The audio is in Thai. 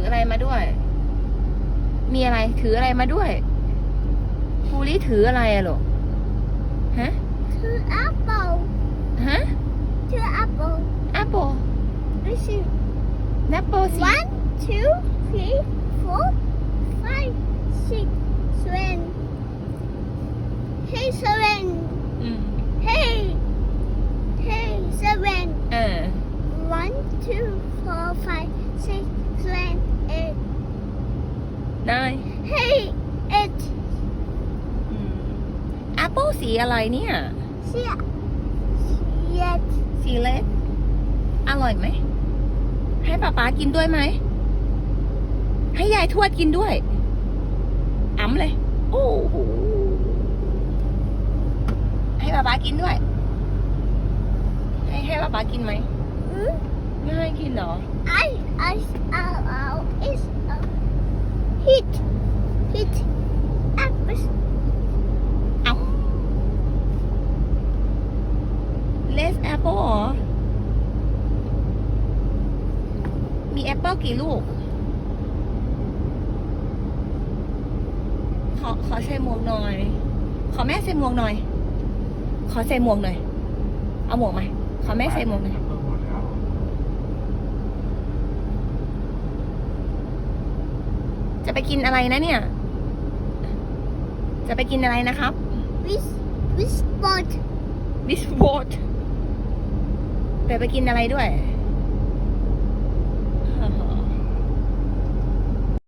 ออะไรมาด้วย มีอะไรถืออะไรมาด้วยภูริถืออะไรอะลูกฮะ two apple ฮะ two apple แอปเปิล this is แอปเปิลสี one two three four five six seven hey seven อืม hey hey seven เออ one two four five six seven eight นาย hey eight แอปเปิลสีอะไรเนี่ย see yet สีเล็ก อร่อยไหม ให้ป๊าป๊ากินด้วยไหม ให้ยายทวดกินด้วยอ้ำเลย โอ้โห ให้ป๊าป๊ากินด้วย ให้ให้ป๊าป๊ากินไหม hmm? ไม่ให้กินเหรอ I I เลสแอปเปิลเหรอ มีแอปเปิลกี่ลูก ขอขอใส่หมวกหน่อย ขอแม่ใส่หมวกหน่อย ขอใส่หมวกหน่อย เอาหมวกมา ขอแม่ใส่หมวกหน่อยหมดแล้วจะไปกินอะไรนะเนี่ย จะไปกินอะไรนะครับ with with spot บิส โบดแต่ไปกินอะไรด้วย